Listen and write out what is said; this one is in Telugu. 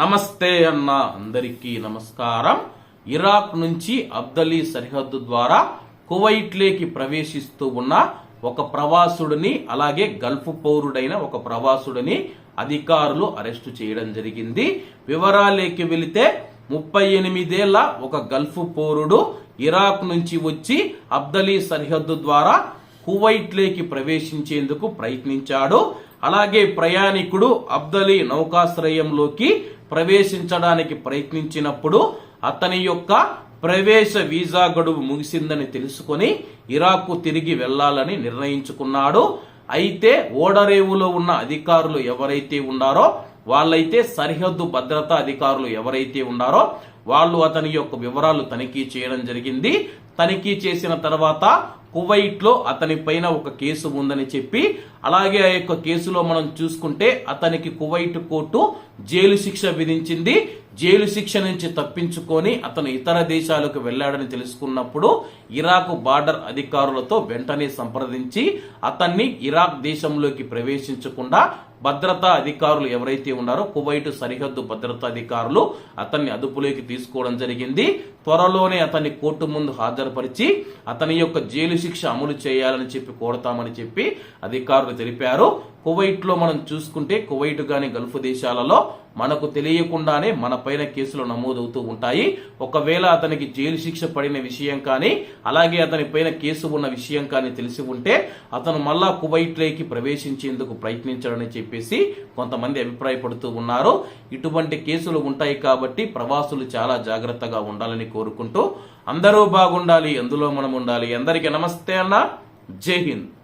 నమస్తే అన్న అందరికీ నమస్కారం. ఇరాక్ నుంచి అబ్దలీ సరిహద్దు ద్వారా కువైట్లేకి ప్రవేశిస్తూ ఉన్న ఒక ప్రవాసుడిని అలాగే గల్ఫ్ పౌరుడైన ఒక ప్రవాసుడిని అధికారులు అరెస్టు చేయడం జరిగింది. వివరాలేకి వెళితే ముప్పై ఎనిమిదేళ్ళ ఒక గల్ఫ్ పౌరుడు ఇరాక్ నుంచి వచ్చి అబ్దలీ సరిహద్దు ద్వారా కువైట్లేకి ప్రవేశించేందుకు ప్రయత్నించాడు. అలాగే ప్రయాణికుడు అబ్దలీ నౌకాశ్రయంలోకి ప్రవేశించడానికి ప్రయత్నించినప్పుడు అతని యొక్క ప్రవేశ వీసా గడువు ముగిసిందని తెలుసుకొని ఇరాక్కు తిరిగి వెళ్ళాలని నిర్ణయించుకున్నాడు. అయితే ఓడరేవులో ఉన్న అధికారులు ఎవరైతే ఉన్నారో వాళ్ళైతే సరిహద్దు భద్రతా అధికారులు ఎవరైతే ఉన్నారో వాళ్ళు అతని యొక్క వివరాలు తనిఖీ చేయడం జరిగింది. తనిఖీ చేసిన తర్వాత కువైట్లో అతని పైన ఒక కేసు ఉందని చెప్పి అలాగే ఆ యొక్క కేసులో మనం చూసుకుంటే అతనికి కువైట్ కోర్టు జైలు శిక్ష విధించింది. జైలు శిక్ష నుంచి తప్పించుకొని అతను ఇతర దేశాలకు వెళ్ళాడని తెలుసుకున్నప్పుడు ఇరాక్ బార్డర్ అధికారులతో వెంటనే సంప్రదించి అతన్ని ఇరాక్ దేశంలోకి ప్రవేశించకుండా భద్రతా అధికారులు ఎవరైతే ఉన్నారో కువైట్ సరిహద్దు భద్రతా అధికారులు అతన్ని అదుపులోకి తీసుకోవడం జరిగింది. త్వరలోనే అతన్ని కోర్టు ముందు హాజరుపరిచి అతని యొక్క జైలు శిక్ష అమలు చేయాలని చెప్పి కోరతామని చెప్పి అధికారులు తెలిపారు. కువైట్లో మనం చూసుకుంటే కువైట్ గాని గల్ఫ్ దేశాలలో మనకు తెలియకుండానే మన పైన కేసులు నమోదవుతూ ఉంటాయి. ఒకవేళ అతనికి జైలు శిక్ష పడిన విషయం కానీ అలాగే అతని పైన కేసు ఉన్న విషయం కానీ తెలిసి ఉంటే అతను మళ్ళా కువైట్లోకి ప్రవేశించేందుకు ప్రయత్నించడని చెప్పేసి కొంతమంది అభిప్రాయపడుతూ ఉన్నారు. ఇటువంటి కేసులు ఉంటాయి కాబట్టి ప్రవాసులు చాలా జాగ్రత్తగా ఉండాలని కోరుకుంటూ అందరూ బాగుండాలి అందులో మనం ఉండాలి. అందరికీ నమస్తే అన్న. జై హింద్.